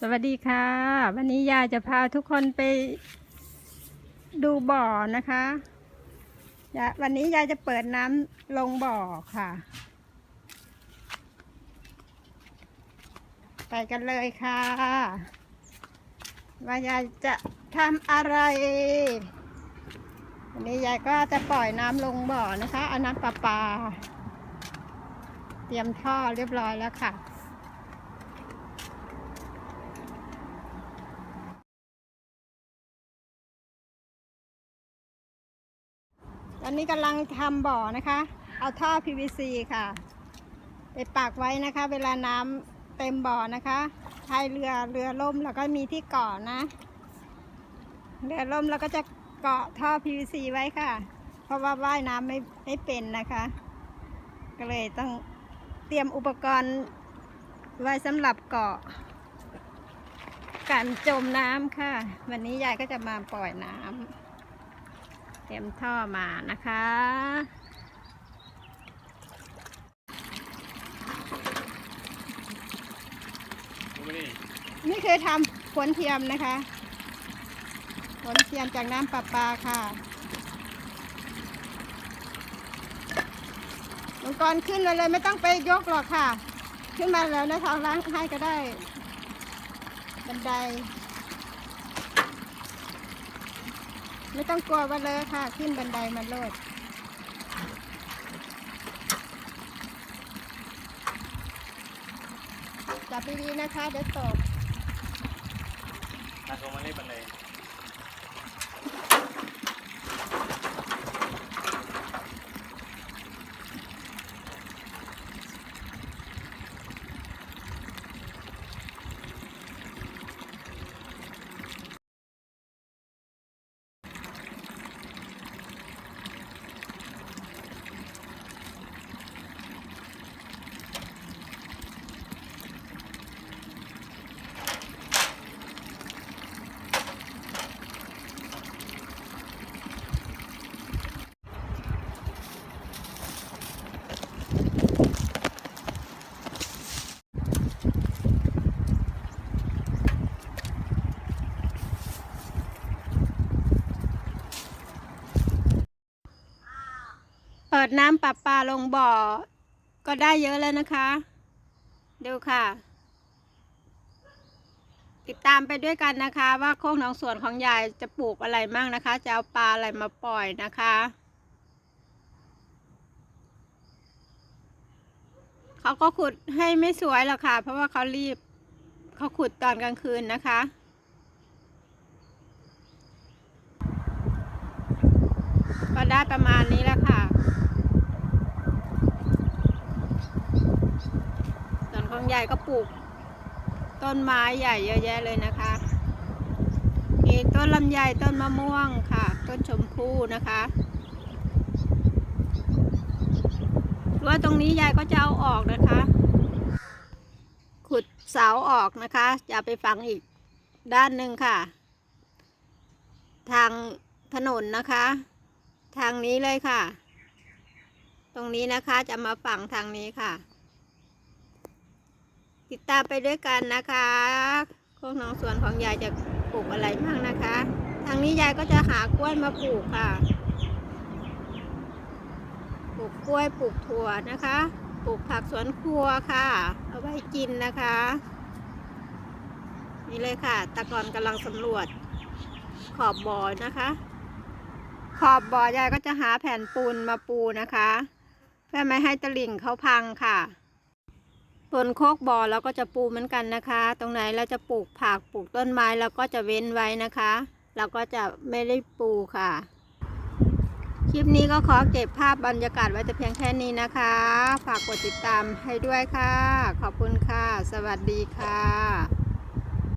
สวัสดีค่ะ วันนี้ยายจะพาทุกคนไปดูบ่อนะคะยะวันนี้ยายจะเปิดน้ำลงบ่อค่ะ ไปกันเลยค่ะ ว่ายายจะทำอะไร วันนี้ยายก็จะปล่อยน้ำลงบ่อนะคะเอาน้ำประปา เตรียมท่อเรียบร้อยแล้วค่ะ ตอนนี้กำลังทำบ่อนะคะ เอาท่อ PVC ค่ะ ไปปักไว้นะคะ เวลาน้ำเต็มบ่อนะคะพายเรือเรือล่มแล้วก็มีที่เกาะนะ เรือล่มแล้วก็จะเกาะท่อ PVC ไว้ค่ะ เพราะว่าว่ายน้ำไม่ไม่เป็นนะคะ ก็เลยต้องเตรียมอุปกรณ์ไว้สำหรับเกาะการจมน้ำค่ะ วันนี้ยายก็จะมาปล่อยน้ำ เตรียมท่อมานะคะ นี่คือทำฝนเทียมนะคะฝนเทียมจากน้ำประปาค่ะมังกรขึ้นมาเลยไม่ต้องไปยกหรอกค่ะ ขึ้นมาแล้วนะทองล้างให้ก็ได้ บันได ไม่ต้องกลัวว่าเลยค่ะ ขึ้นบันไดมาโลดจับดีๆนะคะ เดี๋ยวตกตัดลงมาเล่นบันได ดน้ำปรับปลาลงบ่อ ก็ได้เยอะแล้วนะคะ ดูค่ะ ติดตามไปด้วยกันนะคะ ว่าโคกหนองสวนของยายจะปลูกอะไรมั่งนะคะ จะเอาปลาอะไรมาปล่อยนะคะ เขาก็ขุดให้ไม่สวยหรอกค่ะ เพราะว่าเขารีบเขาขุดตอนกลางคืนนะคะก็ได้ประมาณนี้แล้วค่ะ ส่วนของใหญ่ก็ปลูก ต้นไม้ใหญ่เยอะแยะเลยนะคะ มีต้นลำไยต้นมะม่วงค่ะ ต้นชมพู่นะคะรั้วตรงนี้ยายก็จะเอาออกนะคะ ขุดเสาออกนะคะจะไปฝังอีกด้านหนึ่งค่ะ ทางถนนนะคะ ทางนี้เลยค่ะ ตรงนี้นะคะจะมาฝังทางนี้ค่ะ ติดตามไปด้วยกันนะคะโคกหนองสวนของยายจะปลูกอะไรบ้างนะคะ ทางนี้ยายก็จะหากล้วยมาปลูกค่ะ ปลูกกล้วยปลูกถั่วนะคะ ปลูกผักสวนครัวค่ะ เอาไว้กินนะคะ นี่เลยค่ะ ตะกอนกำลังสำรวจขอบบ่อนะคะ ขอบบ่อยายก็จะหาแผ่นปูนมาปูนะคะ เพื่อไม่ให้ตลิ่งเขาพังค่ะ บนโคกบ่อเราก็จะปูเหมือนกันนะคะ ตรงไหนเราจะปลูกผักปลูกต้นไม้เราก็จะเว้นไว้นะคะ เราก็จะไม่ได้ปูค่ะ คลิปนี้ก็ขอเก็บภาพบรรยากาศไว้แต่เพียงแค่นี้นะคะ ฝากกดติดตามให้ด้วยค่ะ ขอบคุณค่ะ สวัสดีค่ะ